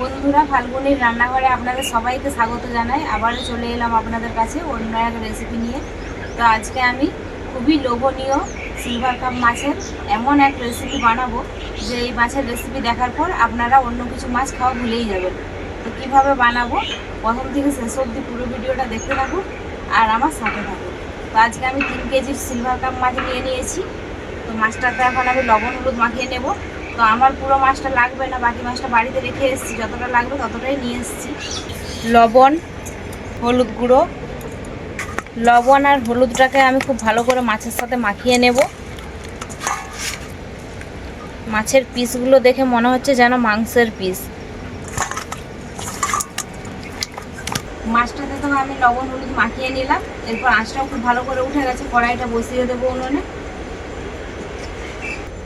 বন্ধুরা, ফাল্গুনির রান্নাঘরে আপনাদের সবাইকে স্বাগত জানাই। আবারও চলে এলাম আপনাদের কাছে অন্য এক রেসিপি নিয়ে। তো আজকে আমি খুবই লোভনীয় সিলভার কাপ মাছের এমন এক রেসিপি বানাবো, যে এই মাছের রেসিপি দেখার পর আপনারা অন্য কিছু মাছ খাওয়া ভুলেই যাবেন। তো কীভাবে বানাবো? প্রথম থেকে শেষ অবধি পুরো ভিডিওটা দেখতে থাকুন আর আমার সাথে থাকুন। তো আজকে আমি তিন কেজির সিলভার কাপ মাছ নিয়ে নিয়েছি। তো মাছটাতে এখন আমি লবণ, হলুদ মাখিয়ে নেব। তো আমার পুরো মাছটা লাগবে না, বাকি মাছটা বাড়িতে রেখে এসেছি। যতটা লাগবে ততটাই নিয়ে এসেছি। লবণ, হলুদ গুঁড়ো। লবণ আর হলুদটাকে আমি খুব ভালো করে মাছের সাথে মাখিয়ে নেব। মাছের পিসগুলো দেখে মনে হচ্ছে যেন মাংসের পিস। মাছটাতে তো আমি লবণ, হলুদ মাখিয়ে নিলাম। এরপর আঁচটাও খুব ভালো করে উঠে গেছে, কড়াইটা বসিয়ে দেবো উনুনে।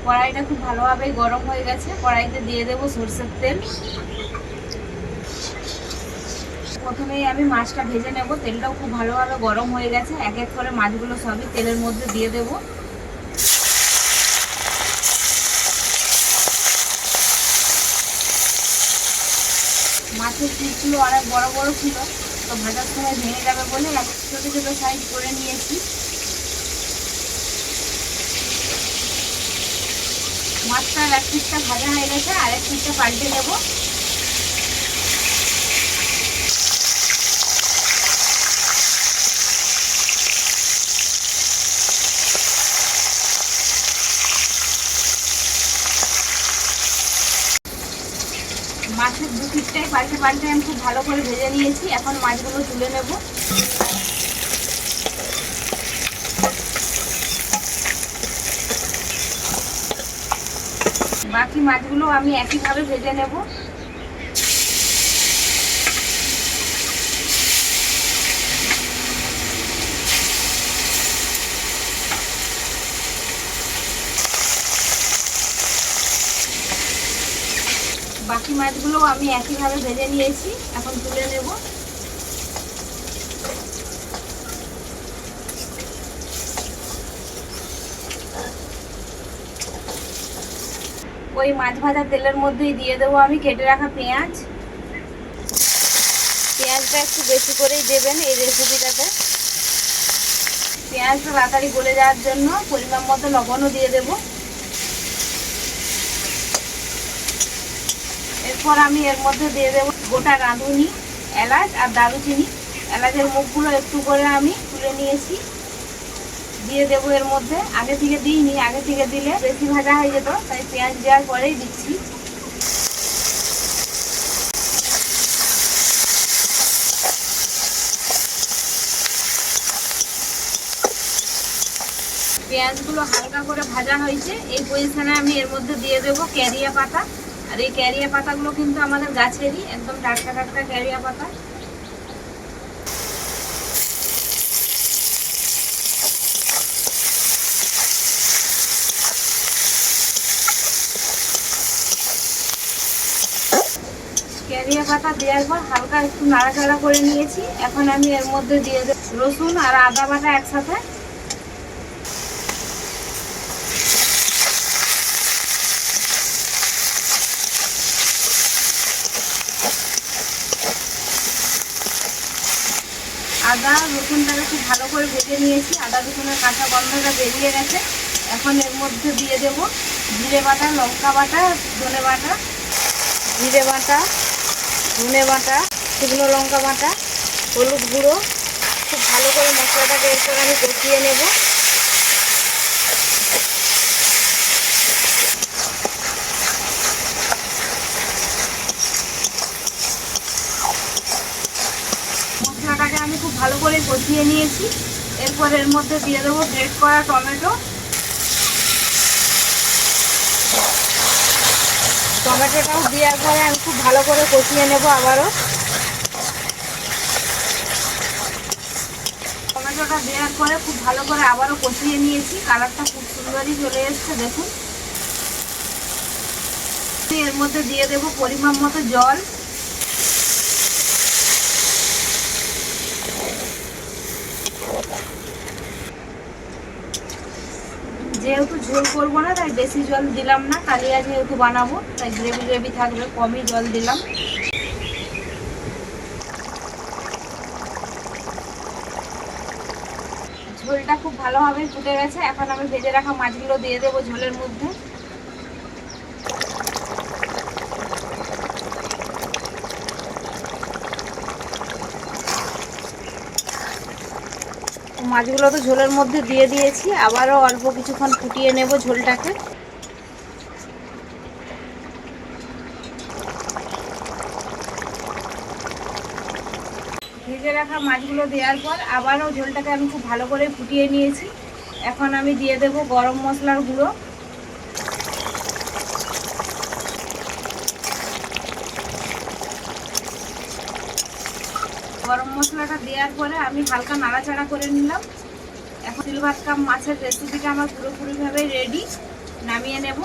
কড়াইটা খুব ভালোভাবে গরম হয়ে গেছে। কড়াইতে দিয়ে দেবো সরষের তেল। প্রথমেই আমি মাছটা ভেজে নেব। তেলটাও খুব ভালোভাবে গরম হয়ে গেছে। এক এক করে মাছগুলো সবই তেলের মধ্যে দিয়ে দেবো। মাছের পিসগুলো অনেক বড় বড় ছিল, তো ভাজার সময় ভেঙে যাবে বলে ছোটো ছোটো সাইজ করে নিয়েছি। মাছটার এক পিসটা ভাজা হয়ে গেছে, আর এক পিসটা পাল্টে নেব মাছের দু পিসটাই পাল্টে পাল্টে আমি খুব ভালো করে ভেজে নিয়েছি, এখন মাছগুলো তুলে নেব। বাকি মাছগুলো আমি একইভাবে ভেজে নেব। বাকি মাছগুলো আমি একইভাবে ভেজে নিয়েছি, এখন তুলে নেব। ওই মাছ ভাজা তেলের মধ্যেই দিয়ে দেবো আমি, কেটে রাখা পেঁয়াজ। পেঁয়াজটা একটু বেশি করেই দেবেন এই রেসিপিটাতে পেঁয়াজটা তাড়াতাড়ি গলে যাওয়ার জন্য পরিমাণ মতো লবণও দিয়ে দেবো। এরপর আমি এর মধ্যে দিয়ে দেবো গোটা রাঁধুনি, এলাচ আর দারুচিনি। এলাচের মুখগুলো একটু করে আমি তুলে নিয়েছি। দিয়ে দেবো এর মধ্যে। আগে থেকে দিইনি, আগে থেকে দিলে বেশি ভাজা হয়ে যেত, তাই পেঁয়াজ দেওয়ার পরেই দিচ্ছি। পেঁয়াজগুলো হালকা করে ভাজা হয়েছে, এই পজিশনে আমি এর মধ্যে দিয়ে দেবো ক্যারিয়া পাতা। আর এই ক্যারিয়া পাতাগুলো কিন্তু আমাদের গাছেরই, একদম টাটকা টাটকা ক্যারিয়া পাতা ক্যারিয়া পাতা দেওয়ার পর হালকা একটু নাড়াচাড়া করে নিয়েছি। এখন আমি এর মধ্যে দিয়ে দেব রসুন আর আদা বাটা একসাথে। আদা, রসুনটাকে খুব ভালো করে ভেজে নিয়েছি। আদা, রসুনের কাঁচা গন্ধটা বেরিয়ে গেছে। এখন এর মধ্যে দিয়ে দেব জিরে বাটা, লঙ্কা বাটা, ধনে বাটা, জিরে বাটা। ধনে বাটা, শুকনো লঙ্কা বাটা, হলুদ গুঁড়ো। খুব ভালো করে মশলাটাকে এরপর আমি কষিয়ে নেব। মশলাটাকে আমি খুব ভালো করে কষিয়ে নিয়েছি। এরপর এর মধ্যে দিয়ে দেবো গ্রেট করা টমেটো। টমেটোটাও দেওয়ার পরে আমি খুব ভালো করে কষিয়ে নেব আবারও। টমেটোটা দেওয়ার পরে খুব ভালো করে আবারও কষিয়ে নিয়েছি। কালারটা খুব সুন্দরই চলে এসছে, দেখুন। এর মধ্যে দিয়ে দেব পরিমাণ মতো জল। যেহেতু ঝোল করব না, তাই বেশি জল দিলাম না। কালিয়া যেহেতু বানাবো, তাই গ্রেভি গ্রেভি থাকবে, কমই জল দিলাম। ঝোলটা খুব ভালোভাবে ফুটে গেছে। এখন আমি ভেজে রাখা মাছগুলো দিয়ে দেবো ঝোলের মধ্যে। মাছগুলো তো ঝোলের মধ্যে দিয়ে দিয়েছি, আবারও অল্প কিছুক্ষণ ফুটিয়ে নেব ঝোলটাকে। ভেজে রাখা মাছগুলো দেওয়ার পর আবারও ঝোলটাকে আমি খুব ভালো করে ফুটিয়ে নিয়েছি। এখন আমি দিয়ে দেব গরম মশলার গুঁড়ো। গরম মশলাটা দেওয়ার পরে আমি হালকা নাড়াচাড়া করে নিলাম। এখন সিলভার কাপ মাছের রেসিপিটা আমার পুরোপুরিভাবে রেডি নামিয়ে নেব।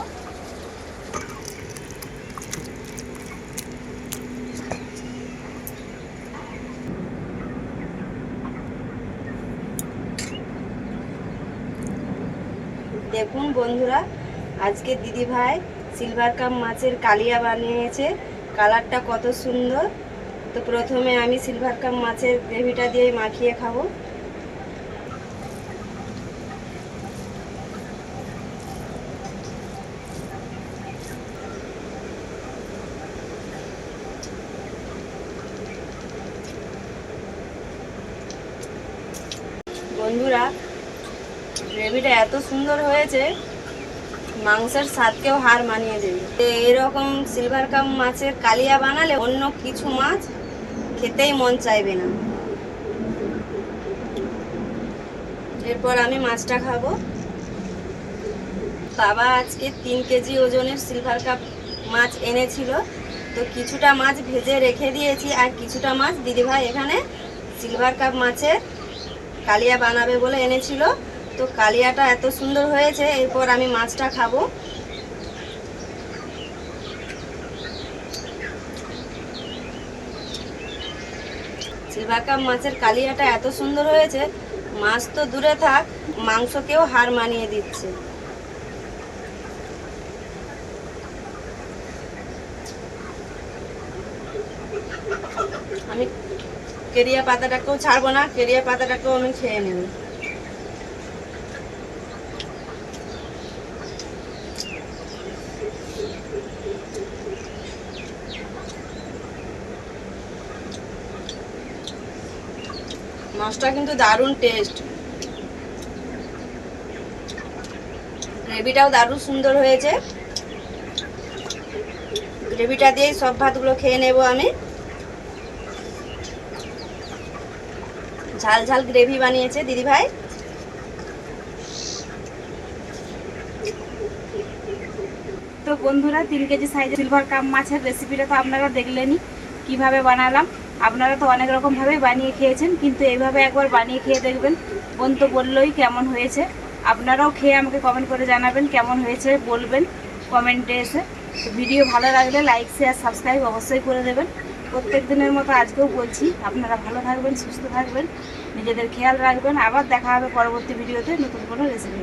দেখুন বন্ধুরা, আজকে দিদি ভাই সিলভার কাপ মাছের কালিয়া বানিয়েছে। কালারটা কত সুন্দর। তো প্রথমে আমি সিলভার কাপ মাছের গ্রেভিটা দিয়ে মাখিয়ে খাব। বন্ধুরা, গ্রেভিটা এত সুন্দর হয়েছে, মাংসের স্বাদকেও হার মানিয়ে দেবে। এরকম সিলভার কাপ মাছের কালিয়া বানালে অন্য কিছু মাছ খেতেই মন চাইবে না। এরপর আমি মাছটা খাব। বাবা আজকে তিন কেজি ওজনের সিলভার কাপ মাছ এনেছিল। তো কিছুটা মাছ ভেজে রেখে দিয়েছি আর কিছুটা মাছ দিদিভাই এখানে সিলভার কাপ মাছের কালিয়া বানাবে বলে এনেছিল। তো কালিয়াটা এত সুন্দর হয়েছে, এরপর আমি মাছটা খাব। সিলভার মাছের কালিয়াটা এত সুন্দর হয়েছে, মাছ তো দূরে থাক, মাংসকেও হার মানিয়ে দিচ্ছে। আমি কেরিয়া পাতাটাকেও ছাড়বো না, কেরিয়া পাতাটাকেও আমি খেয়ে নেব। মাছটা কিন্তু দারুণ টেস্ট গ্রেভিটাও দারুণ সুন্দর হয়েছে। গ্রেভিটা দিয়ে সব ভাতগুলো খেয়ে নেব আমি। ঝাল ঝাল গ্রেভি বানিয়েছে দিদি ভাই। তো বন্ধুরা, তিন কেজি সাইজের সিলভার কাপ মাছের রেসিপিটা তো আপনারা দেখলেনই। কীভাবে বানালাম? আপনারা তো অনেক রকমভাবেই বানিয়ে খেয়েছেন, কিন্তু এইভাবে একবার বানিয়ে খেয়ে দেখবেন। বোন তো বললোই কেমন হয়েছে। আপনারাও খেয়ে আমাকে কমেন্ট করে জানাবেন কেমন হয়েছে, বলবেন কমেন্টে এসে। ভিডিও ভালো লাগলে লাইক শেয়ার সাবস্ক্রাইব অবশ্যই করে দেবেন। প্রত্যেক দিনের মতো আজকেও বলছি, আপনারা ভালো থাকবেন, সুস্থ থাকবেন, নিজেদের খেয়াল রাখবেন। আবার দেখা হবে পরবর্তী ভিডিওতে নতুন কোনো রেসিপি